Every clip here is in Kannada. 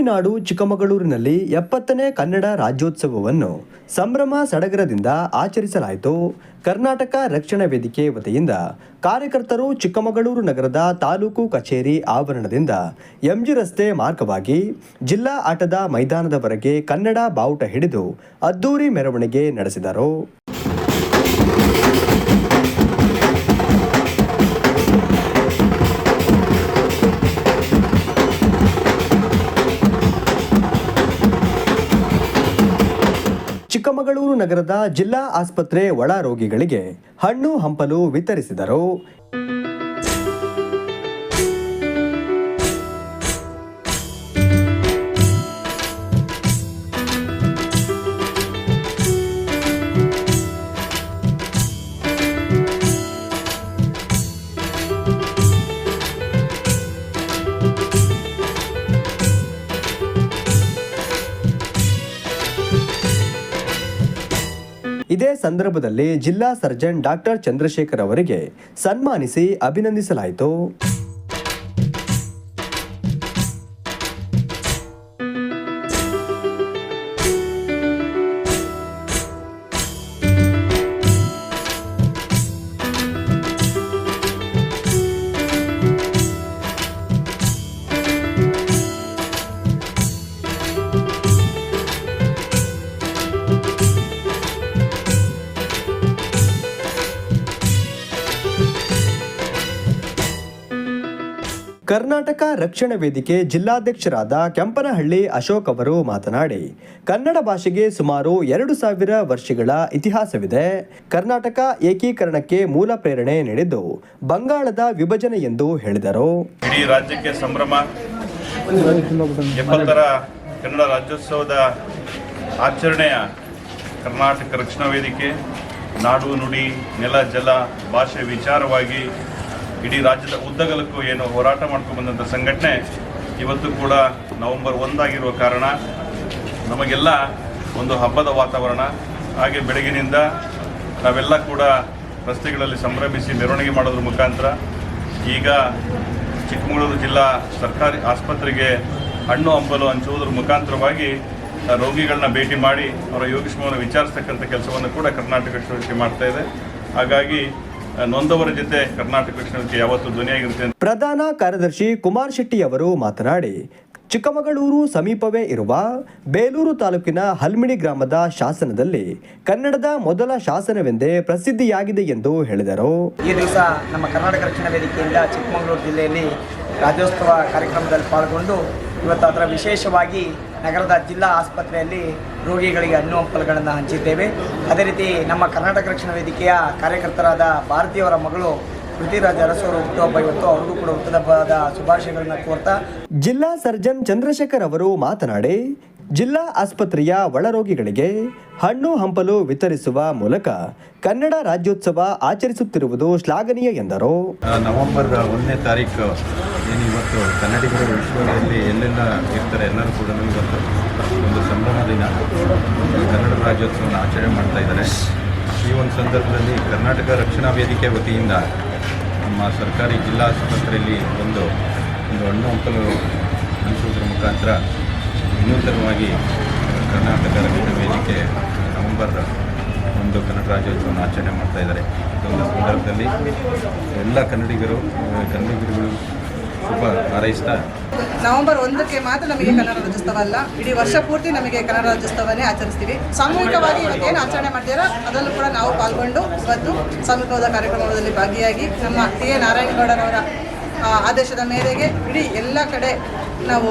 ಕಾಫಿನಾಡು ಚಿಕ್ಕಮಗಳೂರಿನಲ್ಲಿ ಎಪ್ಪತ್ತನೇ ಕನ್ನಡ ರಾಜ್ಯೋತ್ಸವವನ್ನು ಸಂಭ್ರಮ ಸಡಗರದಿಂದ ಆಚರಿಸಲಾಯಿತು. ಕರ್ನಾಟಕ ರಕ್ಷಣಾ ವೇದಿಕೆ ವತಿಯಿಂದ ಕಾರ್ಯಕರ್ತರು ಚಿಕ್ಕಮಗಳೂರು ನಗರದ ತಾಲೂಕು ಕಚೇರಿ ಆವರಣದಿಂದ ಎಂಜಿ ರಸ್ತೆ ಮಾರ್ಗವಾಗಿ ಜಿಲ್ಲಾ ಆಟದ ಮೈದಾನದವರೆಗೆ ಕನ್ನಡ ಬಾವುಟ ಹಿಡಿದು ಅದ್ದೂರಿ ಮೆರವಣಿಗೆ ನಡೆಸಿದರು. ಚಿಕ್ಕಮಗಳೂರು ನಗರದ ಜಿಲ್ಲಾ ಆಸ್ಪತ್ರೆ ಒಳ ರೋಗಿಗಳಿಗೆ ಹಣ್ಣು ಹಂಪಲು ವಿತರಿಸಿದರು. ಇದೇ ಸಂದರ್ಭದಲ್ಲಿ ಜಿಲ್ಲಾ ಸರ್ಜನ್ ಡಾಕ್ಟರ್ ಚಂದ್ರಶೇಖರ್ ಅವರಿಗೆ ಸನ್ಮಾನಿಸಿ ಅಭಿನಂದಿಸಲಾಯಿತು. ಕರ್ನಾಟಕ ರಕ್ಷಣಾ ವೇದಿಕೆ ಜಿಲ್ಲಾಧ್ಯಕ್ಷರಾದ ಕೆಂಪನಹಳ್ಳಿ ಅಶೋಕ್ ಅವರು ಮಾತನಾಡಿ, ಕನ್ನಡ ಭಾಷೆಗೆ ಸುಮಾರು ಎರಡು ಸಾವಿರ ವರ್ಷಗಳ ಇತಿಹಾಸವಿದೆ. ಕರ್ನಾಟಕ ಏಕೀಕರಣಕ್ಕೆ ಮೂಲ ಪ್ರೇರಣೆ ನೀಡಿದ್ದು ಬಂಗಾಳದ ವಿಭಜನೆ ಎಂದು ಹೇಳಿದರು. ಇಡೀ ರಾಜ್ಯಕ್ಕೆ ಸಂಭ್ರಮ, ಎಪ್ಪತ್ತರ ಕನ್ನಡ ರಾಜ್ಯೋತ್ಸವದ ಆಚರಣೆಯ ಕರ್ನಾಟಕ ರಕ್ಷಣಾ ವೇದಿಕೆ, ನಾಡು ನುಡಿ, ನೆಲ, ಜಲ, ಭಾಷೆ ವಿಚಾರವಾಗಿ ಇಡೀ ರಾಜ್ಯದ ಉದ್ದಗಲಕ್ಕೂ ಏನು ಹೋರಾಟ ಮಾಡ್ಕೊಂಡು ಬಂದಂಥ ಸಂಘಟನೆ ಇವತ್ತು ಕೂಡ ನವೆಂಬರ್ ಒಂದಾಗಿರುವ ಕಾರಣ ನಮಗೆಲ್ಲ ಒಂದು ಹಬ್ಬದ ವಾತಾವರಣ, ಹಾಗೆ ಬೆಳಗಿನಿಂದ ನಾವೆಲ್ಲ ಕೂಡ ರಸ್ತೆಗಳಲ್ಲಿ ಸಂಭ್ರಮಿಸಿ ಮೆರವಣಿಗೆ ಮಾಡೋದ್ರ ಮುಖಾಂತರ ಈಗ ಚಿಕ್ಕಮಗಳೂರು ಜಿಲ್ಲಾ ಸರ್ಕಾರಿ ಆಸ್ಪತ್ರೆಗೆ ಹಣ್ಣು, ಹಂಪಲು ಹಂಚುವುದರ ಮುಖಾಂತರವಾಗಿ ರೋಗಿಗಳನ್ನ ಭೇಟಿ ಮಾಡಿ ಅವರ ಯೋಗಿಸ್ಮವನ್ನು ವಿಚಾರಿಸ್ತಕ್ಕಂಥ ಕೆಲಸವನ್ನು ಕೂಡ ಕರ್ನಾಟಕ ವೇದಿಕೆ ಮಾಡ್ತಾ ಇದೆ. ಹಾಗಾಗಿ ನೊಂದವರ ಜೊತೆ ಕರ್ನಾಟಕ ಯಾವತ್ತೂ ಧ್ವನಿಯಾಗಿರುತ್ತೆ ಅಂತ. ಪ್ರಧಾನ ಕಾರ್ಯದರ್ಶಿ ಕುಮಾರ್ ಶೆಟ್ಟಿ ಅವರು ಮಾತನಾಡಿ ಚಿಕ್ಕಮಗಳೂರು ಸಮೀಪವೇ ಇರುವ ಬೇಲೂರು ತಾಲೂಕಿನ ಹಲ್ಮಿಡಿ ಗ್ರಾಮದ ಶಾಸನದಲ್ಲಿ ಕನ್ನಡದ ಮೊದಲ ಶಾಸನವೆಂದೇ ಪ್ರಸಿದ್ಧಿಯಾಗಿದೆ ಎಂದು ಹೇಳಿದರು. ಈ ದಿವಸ ನಮ್ಮ ಕರ್ನಾಟಕ ರಕ್ಷಣಾ ವೇದಿಕೆಯಿಂದ ಚಿಕ್ಕಮಗಳೂರು ಜಿಲ್ಲೆಯಲ್ಲಿ ರಾಜ್ಯೋತ್ಸವ ಕಾರ್ಯಕ್ರಮದಲ್ಲಿ ಪಾಲ್ಗೊಂಡು ಇವತ್ತು ಅದರ ವಿಶೇಷವಾಗಿ ನಗರದ ಜಿಲ್ಲಾ ಆಸ್ಪತ್ರೆಯಲ್ಲಿ ರೋಗಿಗಳಿಗೆ ಹಣ್ಣು ಹಂಪಲುಗಳನ್ನು ಹಂಚಿದ್ದೇವೆ. ಅದೇ ರೀತಿ ನಮ್ಮ ಕರ್ನಾಟಕ ರಕ್ಷಣಾ ವೇದಿಕೆಯ ಕಾರ್ಯಕರ್ತರಾದ ಭಾರತೀಯವರ ಮಗಳು ಪೃಥ್ವಿರಾಜ್ ಅರಸವರು ಹುಟ್ಟುಹಬ್ಬ ಇವತ್ತು ಅವರಿಗೂ ಕೂಡ ಹುಟ್ಟುಹಬ್ಬದ ಶುಭಾಶಯಗಳನ್ನು ಕೋರ್ತಾ ಜಿಲ್ಲಾ ಸರ್ಜನ್ ಚಂದ್ರಶೇಖರ್ ಅವರು ಮಾತನಾಡಿ ಜಿಲ್ಲಾ ಆಸ್ಪತ್ರೆಯ ಒಳರೋಗಿಗಳಿಗೆ ಹಣ್ಣು ಹಂಪಲು ವಿತರಿಸುವ ಮೂಲಕ ಕನ್ನಡ ರಾಜ್ಯೋತ್ಸವ ಆಚರಿಸುತ್ತಿರುವುದು ಶ್ಲಾಘನೀಯ ಎಂದರು. ನವೆಂಬರ್ ಒಂದನೇ ತಾರೀಕು, ಏನು ಇವತ್ತು ಕನ್ನಡಿಗರ ವಿಶ್ವದಲ್ಲಿ ಎಲ್ಲೆಲ್ಲ ಇರ್ತಾರೆ, ಎಲ್ಲರೂ ಕೂಡ ಇವತ್ತು ಒಂದು ಸಂಭ್ರಮ ದಿನ. ಕನ್ನಡ ರಾಜ್ಯೋತ್ಸವನ ಆಚರಣೆ ಮಾಡ್ತಾ ಇದ್ದಾರೆ. ಈ ಒಂದು ಸಂದರ್ಭದಲ್ಲಿ ಕರ್ನಾಟಕ ರಕ್ಷಣಾ ವೇದಿಕೆ ವತಿಯಿಂದ ನಮ್ಮ ಸರ್ಕಾರಿ ಜಿಲ್ಲಾ ಆಸ್ಪತ್ರೆಯಲ್ಲಿ ಒಂದು ಒಂದು ಹಣ್ಣು ಹಂಪಲು ಹಂಚುವುದರ ಮುಖಾಂತರ ವಿನೂತನವಾಗಿ ಕರ್ನಾಟಕ ರಕ್ಷಣಾ ವೇದಿಕೆ ನವೆಂಬರ್ ಒಂದು ಕನ್ನಡ ರಾಜ್ಯೋತ್ಸವವನ್ನು ಆಚರಣೆ ಮಾಡ್ತಾ ಇದ್ದಾರೆ. ಇದೊಂದು ಸಂದರ್ಭದಲ್ಲಿ ಎಲ್ಲ ಕನ್ನಡಿಗರು, ಕನ್ನಡಿಗರುಗಳು ಶುಭ ಹಾರೈಸ್ತಾ ನವೆಂಬರ್ ಒಂದಕ್ಕೆ ಮಾತ್ರ ನಮಗೆ ಕನ್ನಡ ರಾಜ್ಯೋತ್ಸವ ಅಲ್ಲ, ಇಡೀ ವರ್ಷ ಪೂರ್ತಿ ನಮಗೆ ಕನ್ನಡ ರಾಜ್ಯೋತ್ಸವನೇ ಆಚರಿಸ್ತೀವಿ. ಸಾಮೂಹಿಕವಾಗಿ ಇವತ್ತೇನು ಆಚರಣೆ ಮಾಡ್ತೀರಾ, ಅದರಲ್ಲೂ ಕೂಡ ನಾವು ಪಾಲ್ಗೊಂಡು ಇವತ್ತು ಸಾಮೂಹಿಕವಾದ ಕಾರ್ಯಕ್ರಮದಲ್ಲಿ ಭಾಗಿಯಾಗಿ ನಮ್ಮ ಟಿ ಎ ನಾರಾಯಣಗೌಡರವರ ಆದೇಶದ ಮೇರೆಗೆ ಇಡೀ ಎಲ್ಲ ಕಡೆ ನಾವು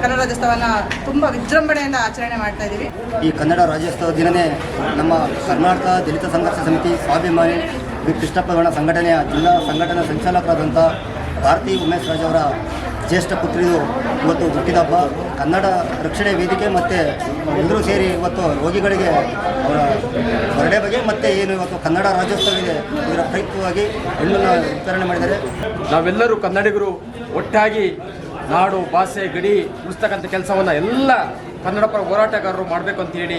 ಕನ್ನಡ ರಾಜ್ಯೋತ್ಸವನ ತುಂಬ ವಿಜೃಂಭಣೆಯಿಂದ ಆಚರಣೆ ಮಾಡ್ತಾ ಇದ್ದೀವಿ ಈ ಕನ್ನಡ ರಾಜ್ಯೋತ್ಸವ ದಿನನೇ ನಮ್ಮ ಕರ್ನಾಟಕ ದಲಿತ ಸಂಘರ್ಷ ಸಮಿತಿ ಸ್ವಾಭಿಮಾನಿ ವಿ ಸಂಘಟನೆಯ ಜಿಲ್ಲಾ ಸಂಘಟನಾ ಸಂಚಾಲಕರಾದಂಥ ಭಾರತಿ ಉಮೇಶ್ ರಾಜ್ ಅವರ ಜ್ಯೇಷ್ಠ ಪುತ್ರಿದು ಇವತ್ತು ಹುಟ್ಟಿದಬ್ಬ ಕನ್ನಡ ರಕ್ಷಣೆ ವೇದಿಕೆ ಮತ್ತು ಎಲ್ಲರೂ ಸೇರಿ ಇವತ್ತು ರೋಗಿಗಳಿಗೆ ಅವರ ಹೊರಡೆ ಬಗ್ಗೆ ಮತ್ತು ಏನು ಇವತ್ತು ಕನ್ನಡ ರಾಜ್ಯೋತ್ಸವ ಇದೆ ಇದರ ಪ್ರಯುಕ್ತವಾಗಿ ಹಣ್ಣನ್ನು ವಿತರಣೆ ಮಾಡಿದ್ದಾರೆ. ನಾವೆಲ್ಲರೂ ಕನ್ನಡಿಗರು ಒಟ್ಟಾಗಿ ನಾಡು ಭಾಷೆ ಗಡಿ ಉಳಿಸ್ತಕ್ಕಂಥ ಕೆಲಸವನ್ನು ಎಲ್ಲ ಕನ್ನಡ ಪರ ಹೋರಾಟಗಾರರು ಮಾಡಬೇಕು ಅಂತ ಹೇಳಿ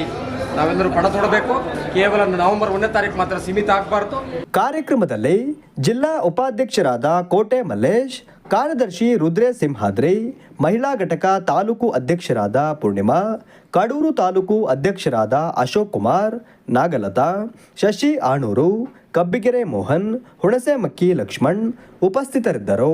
ನಾವೆಲ್ಲರೂ ಪಣ ತೊಡಬೇಕು. ಕೇವಲ ನವೆಂಬರ್ ಒಂದನೇ ತಾರೀಕು ಮಾತ್ರ ಸೀಮಿತ ಆಗಬಾರ್ದು. ಕಾರ್ಯಕ್ರಮದಲ್ಲಿ ಜಿಲ್ಲಾ ಉಪಾಧ್ಯಕ್ಷರಾದ ಕೋಟೆ ಮಲ್ಲೇಶ್ ಕಾರ್ಯದರ್ಶಿ ರುದ್ರೇಶ್ ಸಿಂಹಾದ್ರಿ, ಮಹಿಳಾ ಘಟಕ ತಾಲೂಕು ಅಧ್ಯಕ್ಷರಾದ ಪೂರ್ಣಿಮಾ, ಕಡೂರು ತಾಲೂಕು ಅಧ್ಯಕ್ಷರಾದ ಅಶೋಕ್ ಕುಮಾರ್, ನಾಗಲತಾ, ಶಶಿ ಆಣೂರು, ಕಬ್ಬಿಗೆರೆ ಮೋಹನ್ ಹುಣಸೆಮಕ್ಕಿ ಲಕ್ಷ್ಮಣ್ ಉಪಸ್ಥಿತರಿದ್ದರು.